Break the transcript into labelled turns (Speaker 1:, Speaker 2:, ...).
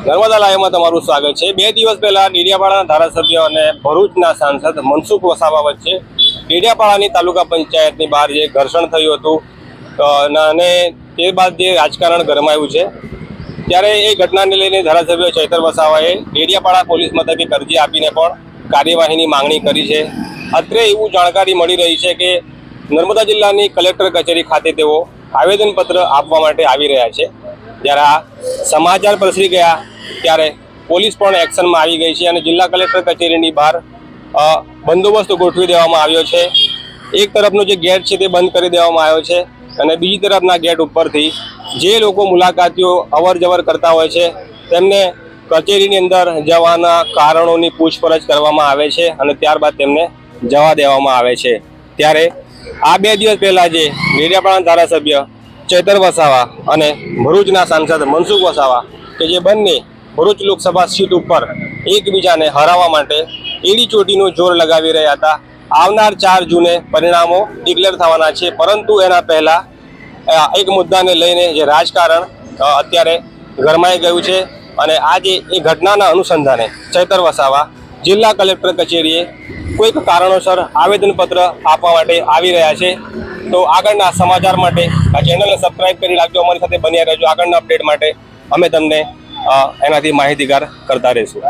Speaker 1: નર્મદા લાઈવમાં તમારું સ્વાગત છે. બે દિવસ પહેલા ડેડિયાપાડાના ધારાસભ્ય અને ભરૂચના સાંસદ મનસુખ વસાવા વચ્ચે ડેડિયાપાડાની તાલુકા પંચાયતની બહાર જે ઘર્ષણ થયું હતું અને તે બાદ જે રાજકારણ ગરમાયું છે. ત્યારે એ ઘટનાને લઈને ધારાસભ્ય ચૈતર વસાવાએ ડેડિયાપાડા પોલીસ મથકે અરજી આપીને પણ કાર્યવાહીની માંગણી કરી છે. અત્રે એવું જાણકારી મળી રહી છે કે નર્મદા જિલ્લાની કલેક્ટર કચેરી ખાતે તેઓ આવેદનપત્ર આપવા માટે આવી રહ્યા છે. જ્યારે આ સમાચાર પ્રસરી ગયા ત્યારે પોલીસ પણ એક્શનમાં આવી ગઈ છે અને જિલ્લા કલેક્ટર કચેરીની બહાર બંદોબસ્ત ગોઠવી દેવામાં આવ્યો છે. એક તરફનો જે ગેટ છે તે બંધ કરી દેવામાં આવ્યો છે અને બીજી તરફના ગેટ ઉપરથી જે લોકો મુલાકાતીઓ અવર જવર કરતા હોય છે, તેમને કચેરીની અંદર જવાના કારણોની પૂછપરછ કરવામાં આવે છે અને ત્યારબાદ તેમને જવા દેવામાં આવે છે. ત્યારે આ બે દિવસ પહેલા જે ડેડિયાપાડા ધારાસભ્ય ચેતર વસાવા અને ભરૂચના સાંસદ મનસુખ વસાવા કે જે બંને ભરૂચ લોકસભા સીટ ઉપર એકબીજાને હરાવવા માટે એડી ચોટીનું જોર લગાવી રહ્યા હતા. આવનાર ચાર જૂને પરિણામો ડિક્લેર થવાના છે, પરંતુ એના પહેલા એક મુદ્દાને લઈને જે રાજકારણ અત્યારે ગરમાઈ ગયું છે અને આજે એ ઘટનાના અનુસંધાને ચૈતર વસાવા જિલ્લા કલેક્ટર કચેરીએ કોઈક કારણોસર આવેદનપત્ર આપવા માટે આવી રહ્યા છે. તો આગળના સમાચાર માટે આ ચેનલને સબસ્ક્રાઈબ કરી રાખજો. અમારી સાથે બન્યા રહેજો આગળના અપડેટ માટે. અમે તમને એનાથી માહિતીગાર કરતા રહીશું.